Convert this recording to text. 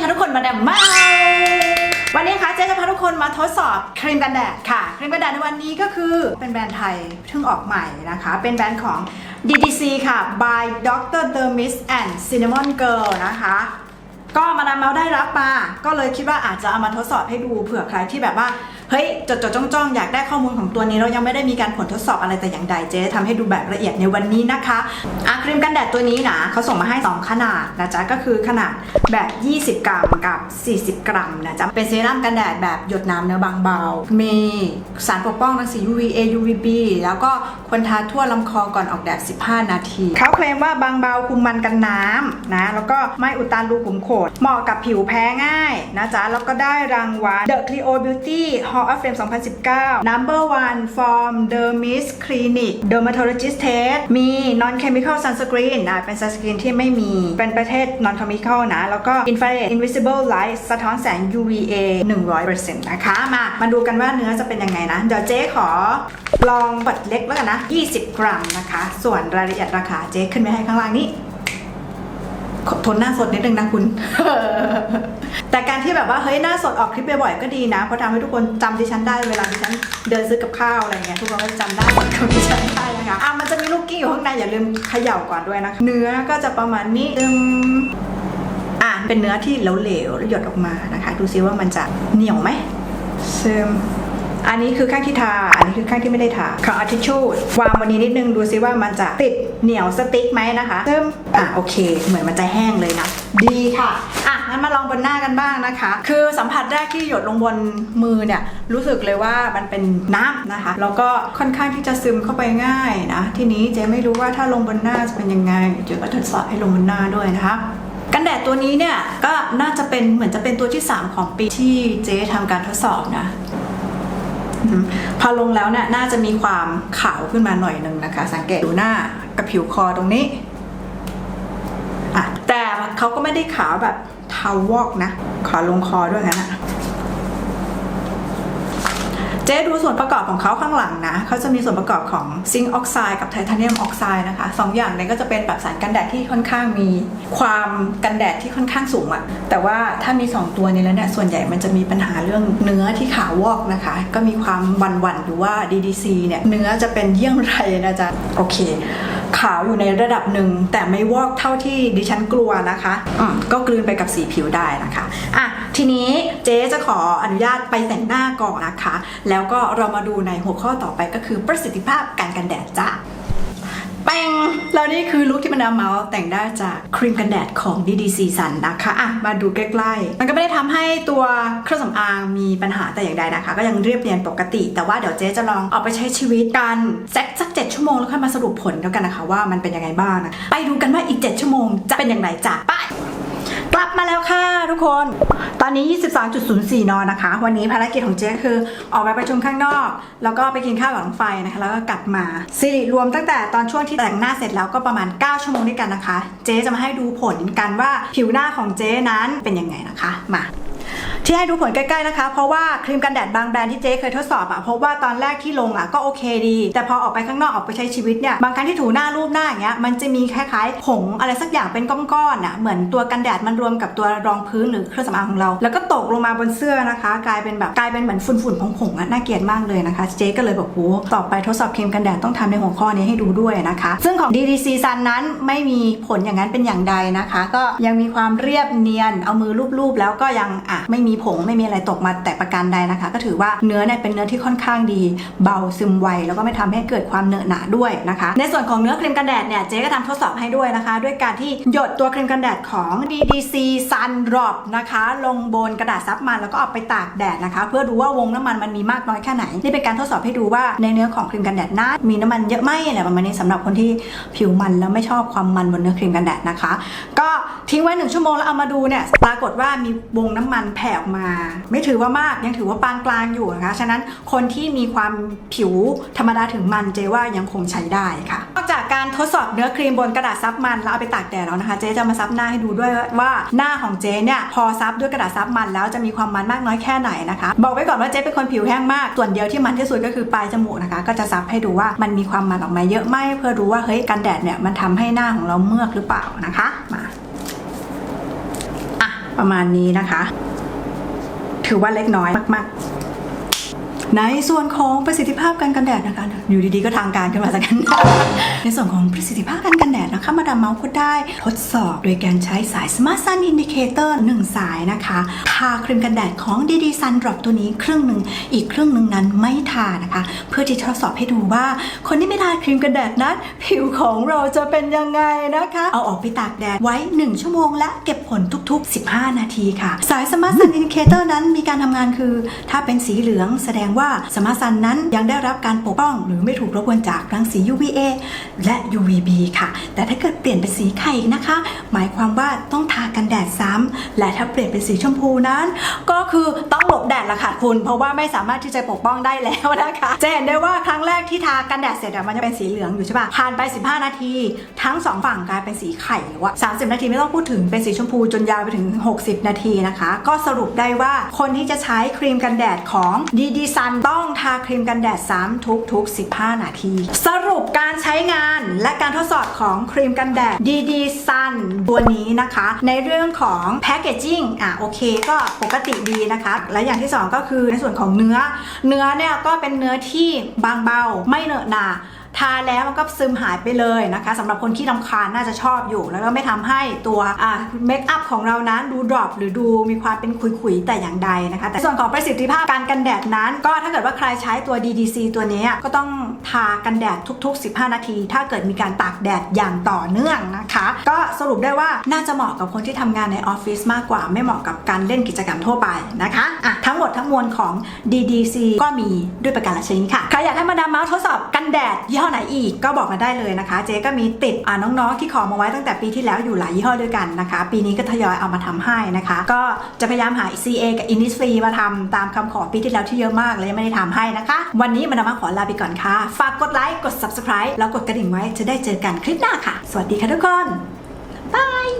ีค่ะทุกคนมาดามเมาวันนี้นะคะเจ๊จะพาทุกคนมาทดสอบครีมกันแดดค่ะ ครีมกันแดดในวันนี้ก็คือเป็นแบรนด์ไทยเพิ่งออกใหม่นะคะ เป็นแบรนด์ของ DDC ค่ะ by Dr. Dermis and Cinnamon Girl นะคะก็มาดามเมาได้รับมา ก็เลยคิดว่าอาจจะเอามาทดสอบให้ดูเผื่อใครที่แบบว่า เฮ้ยจดจดจ้องจ้องอยากได้ข้อมูลของตัวนี้เรายังไม่ได้มีการผลทดสอบอะไรแต่อย่างใดเจ๊ทำให้ดูแบบละเอียดในวันนี้นะคะอะครีมกันแดดตัวนี้นะเขาส่งมาให้ 2 ขนาดนะจ๊ะก็คือขนาดแบบ 20 กรัมกับ 40 กรัมนะจ๊ะเป็นเซรั่มกันแดดแบบหยดน้ำเนื้อบางเบา มีสารปกป้องรังสี UVA UVB แล้วก็ควรทาทั่วลำคอก่อนออกแดด 15 นาทีเขาเคลมว่าบางเบาคุมมันกันน้ำนะแล้วก็ไม่อุดตันรูขุมขนเหมาะกับผิวแพ้ง่ายนะจ๊ะแล้วก็ได้รางวัล The Clio Beauty Hall of Fame 2019 Number One from Dermis Clinic Dermatologist Test มี Non Chemical Sunscreen นะเป็น sunscreen ที่ไม่มี เป็นประเภท Non Chemical นะ แล้วก็ Infrared Invisible Light สะท้อนแสง UVA 100%นะคะ มา มาดูกันว่าเนื้อจะเป็นยังไงนะ เดี๋ยวเจ๊ขอลองบัดเล็กแล้วกันนะ 20 กรัมนะคะ ส่วนรายละเอียดราคาเจ๊ขึ้นไว้ให้ข้างล่างนี้ ทนหน้าสดนิดนึงนะคุณ แต่การที่แบบว่าเฮ้ยหน้าสดออกคลิปบ่อยๆก็ดีนะเพราะทำให้ทุกคนจำดิฉันได้เวลาดิฉันเดินซื้อกับข้าวอะไรเงี้ยทุกคนก็จะจำได้กับดิฉันได้นะคะอะมันจะมีลูกกิ้งอยู่ข้างในอย่าลืมเขย่าก่อนด้วยนะคะเนื้อก็จะประมาณนี้อืมอะเป็นเนื้อที่เหลวๆแล้วหยดออกมานะคะ ดูซิว่ามันจะเหนียวไหมซึมอันนี้คือข้างที่ทา อันนี้คือข้างที่ไม่ได้ทาขออาทิชชู่วางวันนี้นิดนึงดูซิว่ามันจะติด เหนียวสติ๊กไหมนะคะซึมอะโอเค เหมือนมันจะแห้งเลยนะ ดีค่ะอะงั้นมาลองบนหน้ากันบ้างนะคะ คือสัมผัสแรกที่หยดลงบนมือเนี่ยรู้สึกเลยว่ามันเป็นน้ำนะคะ แล้วก็ค่อนข้างที่จะซึมเข้าไปง่ายนะ ทีนี้เจ๊ไม่รู้ว่าถ้าลงบนหน้าจะเป็นยังไงเจ๊ก็ทดสอบให้ลงบนหน้าด้วยนะคะกันแดดตัวนี้เนี่ยก็น่าจะเป็นเหมือนจะเป็นตัวที่ 3 ของปีที่เจ๊ทำการทดสอบนะ พอลงแล้วเนี่ยน่าจะมีความขาวขึ้นมาหน่อยหนึ่งนะคะ สังเกตดูหน้ากับผิวคอตรงนี้อะแต่เขาก็ไม่ได้ขาวแบบเทาวอกนะ ขอลงคอด้วยนะ จ๊ดูส่วนประกอบของเขาข้างหลังนะเขาจะมีส่วนประกอบของซิงค์ออกไซด์กับไทเทเนียมออกไซด์นะคะสองอย่างเนี้ก็จะเป็นแบบสารกันแดดที่ค่อนข้างมีความกันแดดที่ค่อนข้างสูงอะแต่ว่าถ้ามี 2 ตัวนี้แล้วเนี่ยส่วนใหญ่มันจะมีปัญหาเรื่องเนื้อที่ขาววอกนะคะ ก็มีความวันวันๆหรือว่า DDC เนี่ยเนื้อจะเป็นเยี่ยงไรนะจ๊ะโอเค ขาวอยู่ในระดับหนึ่ง แต่ไม่วอกเท่าที่ดิฉันกลัวนะคะก็กลืนไปกับสีผิวได้นะคะอะทีนี้เจ๊จะขออนุญาตไปแต่งหน้าก่อนนะคะ แล้วก็เรามาดูในหัวข้อต่อไปก็คือประสิทธิภาพการกันแดดจ้ะ แป้งแล้วนี่คือลุคที่มันเอาเมาส์แต่งได้จากครีมกันแดดของ DDC Sun นะคะอะมาดูใกล้ๆ มันก็ไม่ได้ทำให้ตัวเครื่องสำอางมีปัญหาแต่อย่างใดนะคะ ก็ยังเรียบเรียนปกติ แต่ว่าเดี๋ยวเจ๊จะลองเอาไปใช้ชีวิตกันสักสักเจ็ดชั่วโมงแล้วค่อยมาสรุปผลแล้วกันนะคะว่ามันเป็นยังไงบ้างนะไปดูกันว่าอีก 7 ชั่วโมงจะเป็นอย่างไรจ้ะไป กลับมาแล้วค่ะทุกคน ตอนนี้ 22.04 นอนนะคะ วันนี้ภารกิจของเจ๊คือออกไปประชุมข้างนอก แล้วก็ไปกินข้าวหลังไฟนะคะ แล้วก็กลับมาสิริรวมตั้งแต่ตอนช่วงที่แต่งหน้าเสร็จแล้วก็ประมาณ 9 ชั่วโมงด้วยกันนะคะ เจ๊จะมาให้ดูผลกันว่าผิวหน้าของเจ๊นั้นเป็นยังไงนะคะ มา ที่ให้ดูผลใกล้ๆนะคะ เพราะว่าครีมกันแดดบางแบรนด์ที่เจ๊เคยทดสอบอะพบว่าตอนแรกที่ลงอะก็โอเคดี แต่พอออกไปข้างนอกออกไปใช้ชีวิตเนี่ยบางครั้งที่ถูหน้ารูปหน้าอย่างเงี้ยมันจะมีคล้ายๆผงอะไรสักอย่างเป็นก้อนๆอะเหมือนตัวกันแดดมันรวมกับตัวรองพื้นหรือเครื่องสำอางของเรา แล้วก็ตกลงมาบนเสื้อนะคะ กลายเป็นแบบกลายเป็นเหมือนฝุ่นๆผงๆอะน่าเกลียดมากเลยนะคะ เจ๊ก็เลยบอกโหต่อไปทดสอบครีมกันแดดต้องทำในหัวข้อนี้ให้ดูด้วยนะคะ ซึ่งของ DDC Sun นั้นไม่มีผลอย่างนั้นเป็นอย่างใดนะคะ ก็ยังมีความเรียบเนียนเอามือลูบๆแล้วก็ยังอะไม่มีผงไม่มีอะไรตกมาแต่ประการใดนะคะ ก็ถือว่าเนื้อเนี่ยเป็นเนื้อที่ค่อนข้างดี เบาซึมไวแล้วก็ไม่ทำให้เกิดความเหนอะหนะด้วยนะคะ ในส่วนของเนื้อครีมกันแดดเนี่ยเจ๊ก็ทำทดสอบให้ด้วยนะคะ ด้วยการที่หยดตัวครีมกันแดดของ DDC Sun Drop นะคะ ลงบนกระดาษซับมันแล้วก็เอาไปตากแดดนะคะ เพื่อดูว่าวงน้ำมันมันมีมากน้อยแค่ไหนนี่เป็นการทดสอบให้ดูว่าในเนื้อของครีมกันแดดนั้นมีน้ำมันเยอะไหมอะไรประมาณนี้สำหรับคนที่ผิวมันแล้วไม่ชอบความมันบนเนื้อครีมกันแดดนะคะ ก็ทิ้งไว้หนึ่งชั่วโมงแล้วเอามาดูเนี่ยปรากฏว่ามีวงน้ำมันแผ่ออกมา ไม่ถือว่ามากยังถือว่าปานกลางอยู่นะคะฉะนั้นคนที่มีความผิวธรรมดาถึงมันเจว่ายังคงใช้ได้ค่ะนอกจากการทดสอบเนื้อครีมบนกระดาษซับมันแล้วเอาไปตากแดดแล้วนะคะ เจ๊จะมาซับหน้าให้ดูด้วยว่าหน้าของเจ๊เนี่ยพอซับด้วยกระดาษซับมันแล้วจะมีความมันมากน้อยแค่ไหนนะคะ บอกไว้ก่อนว่าเจ๊เป็นคนผิวแห้งมาก ส่วนเดียวที่มันที่สุดก็คือปลายจมูกนะคะ ก็จะซับให้ดูว่ามันมีความมันออกมาเยอะไหมเพื่อรู้ว่าเฮ้ยกันแดดเนี่ยมันทำให้หน้าของเราเมือกหรือเปล่านะคะมาอะประมาณนี้นะคะ ถือว่าเล็กน้อยมาก ๆ ในส่วนของประสิทธิภาพการกันแดดนะคะ อยู่ดีๆก็ทางการขึ้นมาสักกัน ในส่วนของประสิทธิภาพการกันแดดนะคะมาดามเมาส์ก็ได้ทดสอบโดยการใช้สาย Smart Sun Indicator 1 สายนะคะทาครีมกันแดดของ DD Sun Drop ตัวนี้ครึ่งหนึ่งอีกครึ่งหนึ่งนั้นไม่ทานะคะ เพื่อที่จะทดสอบให้ดูว่า คนที่ไม่ทาครีมกันแดดนั้นผิวของเราจะเป็นยังไงนะคะ เอาออกไปตากแดดไว้ 1 ชั่วโมงและเก็บผลทุก ๆ 15 นาทีค่ะ สาย Smart Sun Indicator นั้นมีการทำงานคือ ถ้าเป็นสีเหลืองแสดงว่า Smart Sun นั้นยังได้รับการปกป้อง หรือไม่ถูกรบกวนจากรังสี UVA และ UVB ค่ะ แต่ถ้าเกิดเปลี่ยนเป็นสีไข่นะคะ หมายความว่าต้องทากันแดดซ้ำและถ้าเปลี่ยนเป็นสีชมพูนั้น ก็คือต้องหลบแดดละค่ะคุณ เพราะว่าไม่สามารถที่จะปกป้องได้แล้วนะคะจะเห็นได้ว่าครั้งแรกที่ทากันแดดเสร็จมันจะเป็นสีเหลืองอยู่ใช่ปะผ่านไป 15 นาที ทั้งสองฝั่งกลายเป็นสีไข่แล้วอะ30 นาทีไม่ต้องพูดถึงเป็นสีชมพูจนยาวไปถึง 60 นาทีนะคะ ก็สรุปได้ว่าคนที่จะใช้ครีมกันแดดของดีดีซั DD Sun ต้องทาครีมกันแดดซ้ำทุกๆ 15 นาที สรุปการใช้งานและการทดสอบของครีมกันแดดดีดีซันตัวนี้นะคะ ในเรื่องของแพคเกจจิ้งอะโอเคก็ปกติดีนะคะ และอย่างที่สองก็คือในส่วนของเนื้อ เนื้อเนี่ยก็เป็นเนื้อที่บางเบาไม่เหนอะหนา ทาแล้วมันก็ซึมหายไปเลยนะคะสำหรับคนที่รำคาญน่าจะชอบอยู่ แล้วก็ไม่ทำให้ตัวเมคอัพของเรานั้นดูดรอปหรือดูมีความเป็นขุยๆ แต่อย่างใดนะคะ แต่ส่วนของประสิทธิภาพการกันแดดนั้น ก็ถ้าเกิดว่าใครใช้ตัว DDC ตัวนี้ก็ต้องทากันแดดทุก ๆ 15 นาที ถ้าเกิดมีการตากแดดอย่างต่อเนื่องนะคะ ก็สรุปได้ว่าน่าจะเหมาะกับคนที่ทำงานในออฟฟิศมากกว่าไม่เหมาะกับการเล่นกิจกรรมทั่วไปนะคะอะ มวลของ DDC ก็มีด้วยประการละชนิดค่ะ ใครอยากให้มาดามเมาส์ทดสอบกันแดดยี่ห้อไหนอีกก็บอกมาได้เลยนะคะ เจ๊ก็มีติดอ่าน้องๆที่ขอมาไว้ตั้งแต่ปีที่แล้วอยู่หลายยี่ห้อด้วยกันนะคะ ปีนี้ก็ทยอยเอามาทำให้นะคะ ก็จะพยายามหา CA กับ Innisfree มาทำตามคำขอปีที่แล้วที่เยอะมากเลยยังไม่ได้ทำให้นะคะ วันนี้มาดามเมาส์ขอลาไปก่อนค่ะ ฝากกดไลค์กด subscribe แล้วกดกระดิ่งไว้จะได้เจอกันคลิปหน้าค่ะ สวัสดีค่ะทุกคนบาย